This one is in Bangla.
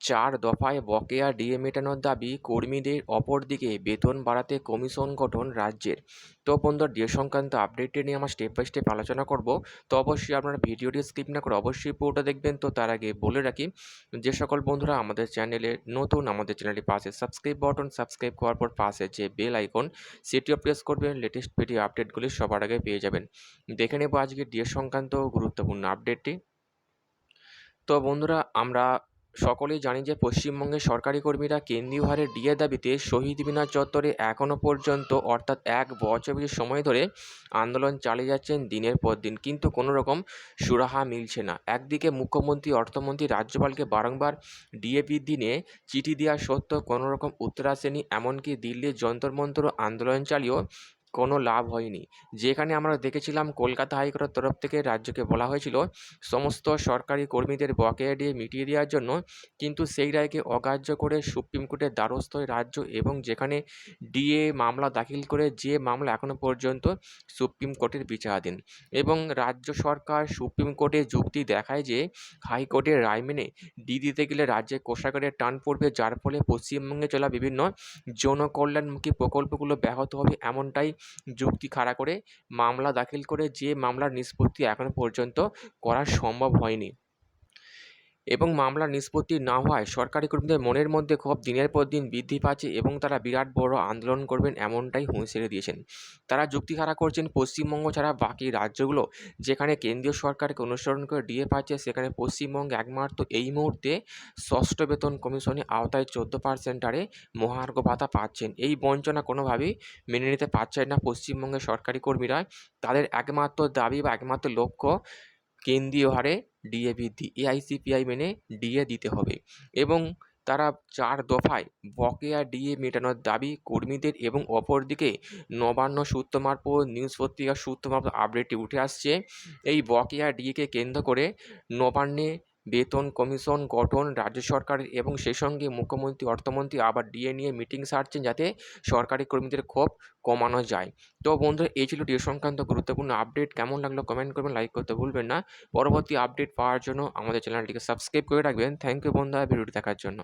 চার দফায় বকেয়া ডিএ মেটানোর দাবি কর্মীদের অপরদিকে বেতন বাড়াতে কমিশন গঠন রাজ্যের। তো বন্ধুরা ডিএ সংক্রান্ত আপডেটটি নিয়ে আমরা স্টেপ বাই স্টেপ আলোচনা করব। তো অবশ্যই আপনারা ভিডিওটি স্কিপ না করে অবশ্যই পুরোটা দেখবেন। তো তার আগে বলে রাখি, যে সকল বন্ধুরা আমাদের চ্যানেলে নতুন, আমাদের চ্যানেলটি পাশে সাবস্ক্রাইব বাটন সাবস্ক্রাইব করার পর পাশে যে বেল আইকন সেটিও প্রেস করবেন। লেটেস্ট ভিডিও আপডেটগুলি সবার আগে পেয়ে যাবেন। দেখে নেব আজকে ডিএ সংক্রান্ত গুরুত্বপূর্ণ আপডেটটি তো বন্ধুরা, আমরা সকলেই জানি যে পশ্চিমবঙ্গের সরকারি কর্মীরা কেন্দ্রীয় হারে ডিএ দাবিতে শহীদ মিনার চত্বরে এখনও পর্যন্ত, অর্থাৎ এক বছর সময় ধরে আন্দোলন চালিয়ে যাচ্ছেন দিনের পর দিন। কিন্তু কোনো রকম সুরাহা মিলছে না। একদিকে মুখ্যমন্ত্রী, অর্থমন্ত্রী রাজ্যপালকে বারংবার ডিএ দিনে চিঠি দেওয়া সত্ত্বেও কোনো রকম উত্তর আসেনি। এমনকি দিল্লির যন্তর মন্তর আন্দোলন চালিয়েও কোনো লাভ হয়নি। যেখানে আমরা দেখেছিলাম কলকাতা হাইকোর্টের তরফ থেকে রাজ্যকে বলা হয়েছিল, সমস্ত সরকারি কর্মীদের বকেয়া দিয়ে মিটিয়ে দেওয়ার জন্য, কিন্তু সেই রায়কে অগ্রাহ্য করে সুপ্রিম কোর্টের দ্বারস্থ রাজ্য এবং যেখানে ডিএ মামলা দাখিল করে যে মামলা এখনও পর্যন্ত সুপ্রিম কোর্টের বিচারাধীন এবং রাজ্য সরকার সুপ্রিম কোর্টে যুক্তি দেখায় যে হাইকোর্টের রায় মেনে ডি দিতে গেলে রাজ্যে কোষাগারের টান পড়বে, যার ফলে পশ্চিমবঙ্গে চলা বিভিন্ন জনকল্যাণমুখী প্রকল্পগুলো ব্যাহত হবে এমনটাই যুক্তি খাড়া করে মামলা দাখিল করে যে মামলার নিষ্পত্তি এখনও পর্যন্ত করা সম্ভব হয়নি। এবং মামলার নিষ্পত্তি না হওয়ায় সরকারি কর্মীদের মনের মধ্যে ক্ষোভ দিনের পর দিন বৃদ্ধি পাচ্ছে এবং তারা বিরাট বড় আন্দোলন করবেন এমনটাই হুঁশিয়ারি দিয়েছেন। তারা যুক্তি খাড়া করছেন পশ্চিমবঙ্গ ছাড়া বাকি রাজ্যগুলো, যেখানে কেন্দ্রীয় সরকারকে অনুসরণ করে ডিএ পাচ্ছে, সেখানে পশ্চিমবঙ্গ একমাত্র এই মুহূর্তে ষষ্ঠ বেতন কমিশনের আওতায় চোদ্দ পার্সেন্ট হারে মহার্ঘ ভাতা পাচ্ছেন। এই বঞ্চনা কোনোভাবেই মেনে নিতে পারছেন না পশ্চিমবঙ্গের সরকারি কর্মীরা। তাদের একমাত্র দাবি বা একমাত্র লক্ষ্য কেন্দ্রীয় হারে ডিএ বৃদ্ধি, এআইসিপিআই মেনে ডিএ দিতে হবে এবং তারা চার দফায় বকেয়া ডিএ মেটানোর দাবি কর্মীদের এবং অপরদিকে নবান্ন সূত্র মারফত, নিউজ পত্রিকার সূত্র মারফত আপডেটটি উঠে আসছে। এই বকেয়া ডিএকে কেন্দ্র করে নবান্নে বেতন কমিশন, গঠন, রাজ্য সরকারের এবং সেই সঙ্গে মুখ্যমন্ত্রী, অর্থমন্ত্রী আবার ডিএ নিয়ে মিটিং সারছেন যাতে সরকারি কর্মীদের ক্ষোভ কমানো যায়। তো বন্ধুরা, এই ছিল ডিএ সংক্রান্ত গুরুত্বপূর্ণ আপডেট। কেমন লাগল কমেন্ট করবেন, লাইক করতে ভুলবেন না। পরবর্তী আপডেট পাওয়ার জন্য আমাদের চ্যানেলটিকে সাবস্ক্রাইব করে রাখবেন। থ্যাংক ইউ বন্ধুরা, ভিডিওটি দেখার জন্য।